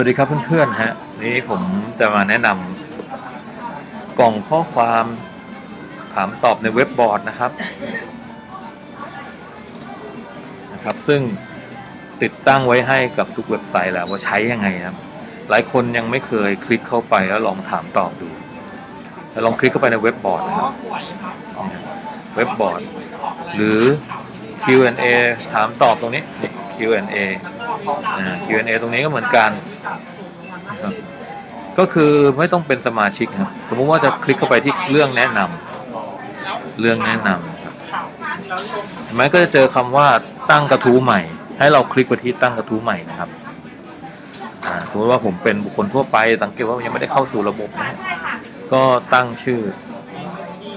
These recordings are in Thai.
วัสดีครับเพื่อนๆฮะนี่ผมจะมาแนะนำกล่องข้อความถามตอบในเว็บบอร์ดนะครับนะครับ ซึ่งติดตั้งไว้ให้กับทุกเว็บไซต์แล้วว่าใช้ยังไงครับ หลายคนยังไม่เคยคลิกเข้าไปแล้วลองถามตอบดูแล้วลองคลิกเข้าไปในเว็บบอร์ดนะครับเนี่ยเว็บบอร์ด หรือ Q&A ถามตอบตรงนี้ Q&A อ่า Q&A ตรงนี้ก็เหมือนกันนะครับก็คือไม่ต้องเป็นสมาชิกครับสมมุติว่าจะคลิกเข้าไปที่เรื่องแนะนำเรื่องแนะนำครับเห็นไหมก็จะเจอคำว่าตั้งกระทู้ใหม่ ให้เราคลิกไปที่ตั้งกระทู้ใหม่นะครับอ่าสมมติว่าผมเป็นบุคคลทั่วไป สังเกตว่ายังไม่ได้เข้าสู่ระบบนะใช่ค่ะก็ตั้งชื่อ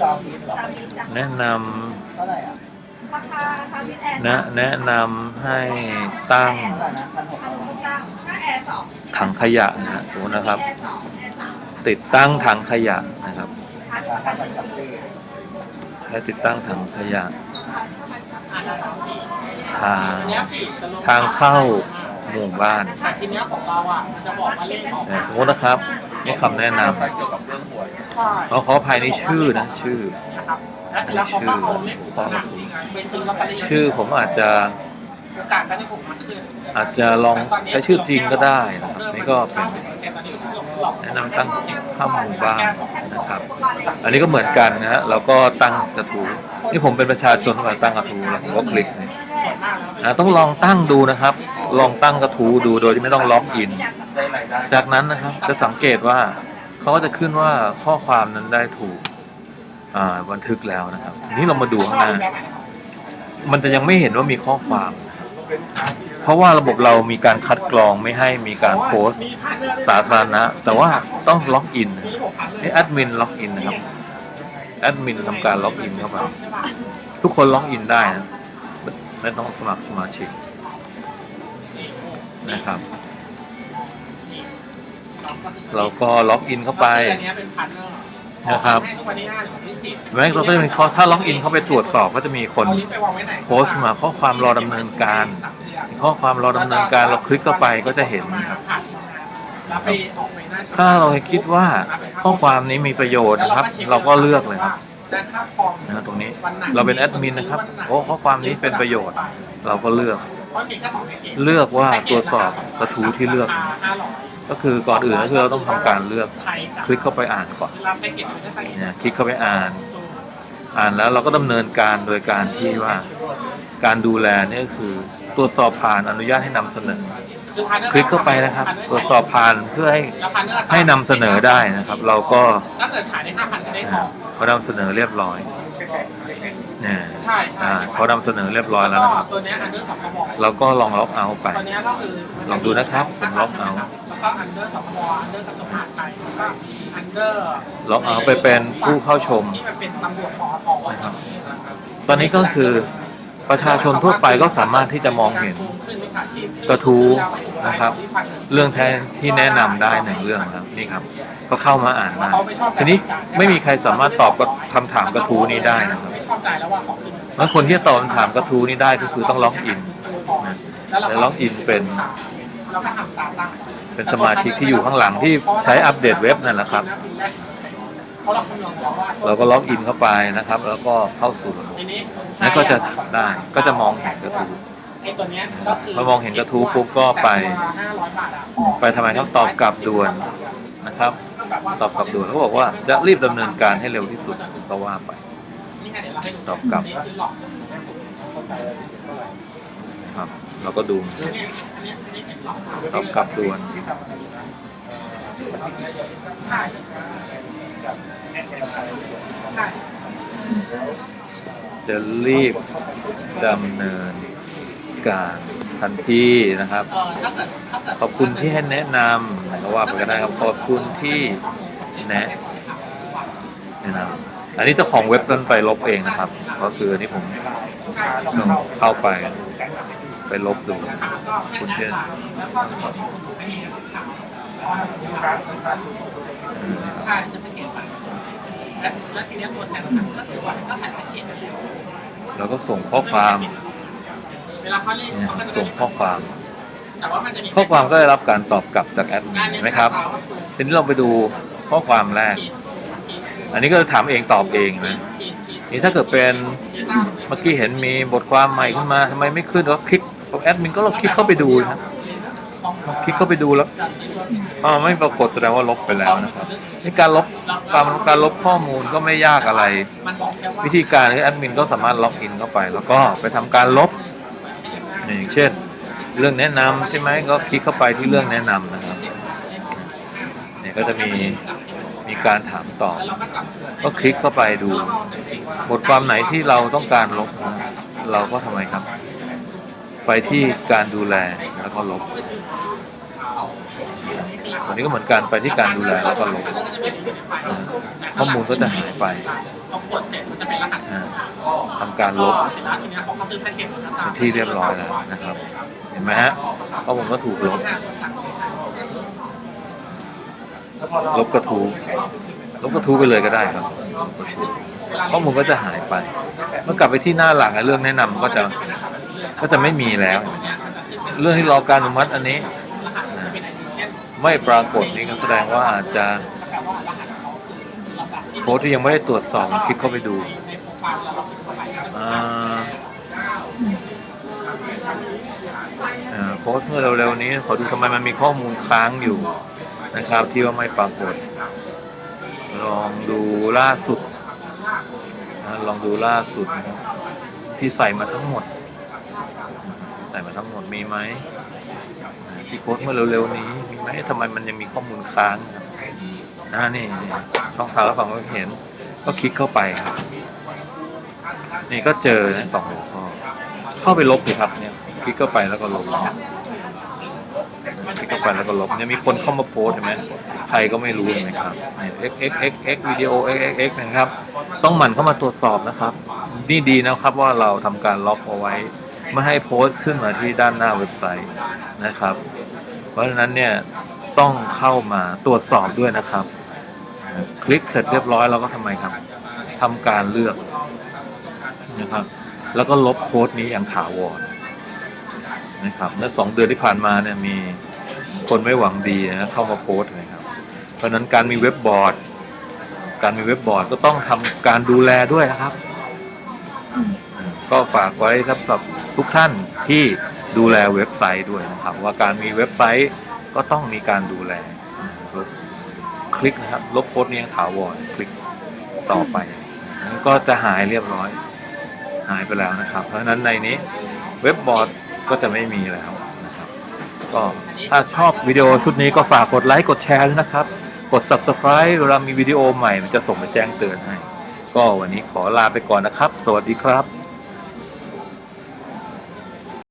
ซาบิสแนะนราคาซาบิสแอร์ำนะแนะนำให้ตั้งพันหกเก้าถ้าแอร์สองถังขยะนะฮะสมมตินะครับแอร์สองแอร์สามติดตั้งถังขยะนะครับพันพันสองและติดตั้งถังขยะพันสองทางทางเข้าหมู่บ้านแต่ทีเนี้ยของเราอะมันจะบอกว่าเลขของนะสมมตินะครับนี่คำแนะนใช่ำเราขออภัยในชื่อนะชื่อ นะครับแล้วเสร็จแล้วเขาก็เอาเลขของหนังไปซื้อลอตเตอรี่ชื่อผมอาจจะโอกาสการที่ผมมันขึ้นอาจจะลองใช้ชื่อจริงก็ได้นะครับนี่ก็เป็นแนะนำตั้งเข้าหมู่บ้านนะครับ อันนี้ก็เหมือนกันนะฮะเราก็ตั้งกระทู้นี่ผมเป็นประชาชนมาตั้งกระทู้แล้วผมก็คลิกเนี่ยนะต้องลองตั้งดูนะครับ ลองตั้งกระทู้ดูโดยที่ไม่ต้องล็อกอิน จากนั้นนะครับจะสังเกตว่าเขาก็จะขึ้นว่าข้อความนั้นได้ถูกอ่า บันทึกแล้วนะครับทีนี้เรามาดูข้างหน้า มันจะยังไม่เห็นว่ามีข้อความ เพราะว่าระบบเรามีการคัดกรองไม่ให้มีการโพสต์สาธารณะ แต่ว่าต้องล็อกอินให้แอดมินล็อกอินนะครับ แอดมินทำการล็อกอินเข้าไปทุกคนล็อกอินได้นะไม่ต้องสมัครสมาชิกนะครับ เราก็ล็อกอินเข้าไป นะครับให้กวันที่ห้าหรือวันที่สิบแม้เราก็จะมีข้อถ้าล็อกอินเข้าไปตรวจสอบก็จะมีคนโพสต์มาข้อความรอดำเนินการ ข้อความรอดำเนินการเราคลิกเข้าไปก็จะเห็นน้าช็อปถ้าเราคิดว่าข้อความนี้มีประโยชน์นะครับ เราก็เลือกเลยครับนะตรงนี้เราเป็นแอดมินนะครับโอ้ข้อความนี้เป็นประโยชน์ เราก็เลือก เพราะมีแค่สองแพ็กเกจเลือกว่าตรวจสอบกระทู้ที่เลือกราคาห้าร้อยก็คือก่อนอื่นก็คือเราต้องทำการเลือกไทยจ้ะคลิกเข้าไปอ่านก่อนรับแพ็กเกจไม่ได้ไปเนี่ยคลิกเข้าไปอ่าน อ่านแล้วเราก็ดำเนินการโดยการที่ว่าการดูแลเนี่ยก็คือตรวจสอบผ่านอนุญาตให้นำเสนอ คลิกเข้าไปนะครับ ตรวจสอบผ่านเพื่อให้ให้นำเสนอได้นะครับ เราก็ถ้าเกิดขายได้ห้าพันก็ได้ทอ่าองพอนำเสนอเรียบร้อย เนี่ยใช่ใช่อ่าพอนำเสนอเรียบร้อยแล้วนะครับ ตัวเนี้ยอันเดอร์สองกระบอกเราก็ลองล็อกเอาท์ไป ตัวเนี้ยก็คือลองดูนะครับผมล็อกเอา แล้วก็อันเดอร์สองกระบอกอันเดอร์กระจกมหาดไทยแล้วก็อันเดอร์ล็อกเอาท์ไปเป็นผู้เข้าชม ที่มันเป็นตำรวจปอทนะครับตอนนี้ก็คือประชาชนทั่วไปก็สามารถที่จะมองเห็นขึ้นวิชาชีพกระทู้นะครับ เรื่องแทนที่แนะนำได้หนึ่งเรื่องครับนี่ครับ ก็เข้ามาอ่านได้ทีนี้ไม่มีใครสามารถตอบกับคำถามกระทู้นี้ได้นะครับ ไม่ชอบใจแล้วว่าของขึ้นแล้วคนที่จะตอบคำถามกระทู้นี้ได้ก็คือต้องล็อกอินนะและล็อกอินเป็นแล้วก็ทำตามตั้งเป็นสมาชิกที่อยู่ข้างหลังที่ใช้อัปเดตเว็บนั่นแหละครับเพราะเราคำนวณแล้วว่าเราก็ล็อกอินเข้าไปนะครับ แล้วก็เข้าสู่ระบบทีนี้นั่นก็จะได้ก็จะมองเห็นกระทู้ไอ้ตัวเนี้ยก็คือพอมองเห็นกระทู้ปุ๊บก็ไปห้าร้อยบาทอะไปทำไมต้องตอบกลับด่วนนะครับ ตอบกลับด่วนเขาบอกว่าจะรีบดำเนินการให้เร็วที่สุดก็ว่าไป ตอบกลับนี่คือหลอกครับเราก็ดูเนี่ยอันเนี้ยอันนี้เป็นหลอกตอบกลับด่วนใช่ใช่จะรีบดำเนินการทันทีนะครับเออถ้าเกิดถ้าเกิดขอบคุณที่ให้แนะนำก็ว่าไปก็ได้ครับ ขอบคุณที่แนะแนะนำ อันนี้เจ้าของเว็บนั้นไปลบเองนะครับ ก็คืออันนี้ผมต้องเข้าไป ไปลบดูคุณเพื่อนแล้วก็จะมีไม่มีขาใช่จะเป็นเกณฑ์ไปแล้วแล้วทีเนี้ยตัวแทนก็คือว่าก็ขายแพ็กเกจแล้วก็ส่งข้อความเวลาเขาเล่นเนี่ยเขาก็จะส่งข้อความแต่ว่ามันจะมีข้อความก็ได้รับการตอบกลับจากแอดมินเห็นไหมครับ ทีนี้เราไปดูข้อความแรก อันนี้ก็ถามเองตอบเองนะนี่ถ้าเกิดเป็นเมื่อกี้เห็นมีบทความใหม่ขึ้นมาทำไมไม่ขึ้นก็คลิกแอดมินก็ลองคลิกเข้าไปดูนะครับคลิกเข้าไปดูแล้วอ๋อไม่ปรากฏแสดงว่าลบไปแล้วนะครับนี่การลบการการลบข้อมูลก็ไม่ยากอะไร วิธีการคือแอดมินก็สามารถล็อกอินเข้าไป แล้วก็ไปทำการลบอย่างเช่น เรื่องแนะนำใช่ไหมก็คลิกเข้าไปที่เรื่องแนะนำนะครับเนี่ยก็จะมี มีการถามตอบแล้วเราก็จับก็คลิกเข้าไปดู บทความไหนที่เราต้องการลบนะเราก็ทำไมครับ ไปที่การดูแลแล้วก็ลบอันนี้ก็เหมือนกันไปที่การดูแลแล้วก็ลบนะข้อมูลก็จะหายไปพอกดเสร็จมันจะเป็นรหัสนะทำการลบเสร็จแล้วทีเนี้ยพอเขาซื้อแพ็กเกจหมดแล้วเป็นที่เรียบร้อยแล้วนะครับ เห็นไหมฮะข้อมูลก็ถูกลบ ลบกระทู้ลบกระทู้ไปเลยก็ได้ครับข้อมูลก็จะหายไป เมื่อกลับไปที่หน้าหลังเรื่องแนะนำก็จะก็จะไม่มีแล้ว เรื่องที่รอการอนุมัติอันนี้ ไม่ปรากฏนี่ก็แสดงว่าอาจจะโพสที่ยังไม่ได้ตรวจสอบคลิกเข้าไปดูอ่าอ่าโพสเมื่อเร็วๆนี้ขอดูทำไมมันมีข้อมูลค้างอยู่ นะครับที่ว่าไม่ปรากฏ ลองดูล่าสุดนะลองดูล่าสุดนะครับที่ใส่มาทั้งหมด ใส่มาทั้งหมดมีไหมที่โพสเมื่อเร็วๆนี้มีไหมทำไมมันยังมีข้อมูลค้างนะนี่ช่องทางรับฟังก็เห็น ก็คลิกเข้าไปครับนี่ก็เจอนะสองหัวข้อเข้าไปลบสิครับเนี่ย คลิกเข้าไปแล้วก็ลบ คลิกเข้าไปแล้วก็ลบเนี่ยมีคนเข้ามาโพสใช่ไหมใครก็ไม่รู้นะครับเนี่ย x x x x วิดีโอ x x x นะครับ ต้องหมั่นเข้ามาตรวจสอบนะครับ นี่ดีนะครับว่าเราทำการล็อกเอาไว้ ไม่ให้โพสต์ขึ้นมาที่ด้านหน้าเว็บไซต์นะครับ เพราะฉะนั้นเนี่ยต้องเข้ามาตรวจสอบด้วยนะครับ คลิกเสร็จเรียบร้อยเราก็ทำไมครับทำการเลือกนะครับ แล้วก็ลบโพสต์นี้อย่างถาวรนะครับเมื่อสองเดือนที่ผ่านมาเนี่ยมี คนไม่หวังดีนะเข้ามาโพสต์นะครับ เพราะนั้นการมีเว็บบอร์ด การมีเว็บบอร์ดก็ต้องทำการดูแลด้วยนะครับ ก็ฝากไว้ครับสำหรับทุกท่านที่ดูแลเว็บไซต์ด้วยนะครับ ว่าการมีเว็บไซต์ก็ต้องมีการดูแลลบคลิกนะครับ ลบโพสต์นี้ถาวรคลิกต่อไปนั้นก็จะหายเรียบร้อย หายไปแล้วนะครับ เพราะฉะนั้นในนี้เว็บบอร์ดก็จะไม่มีแล้ว ก็ถ้าชอบวิดีโอชุดนี้ก็ฝากกดไลค์กดแชร์ด้วยนะครับ กด subscribe เวลามีวิดีโอใหม่มันจะส่งไปแจ้งเตือนให้ ก็วันนี้ขอลาไปก่อนนะครับ สวัสดีครับ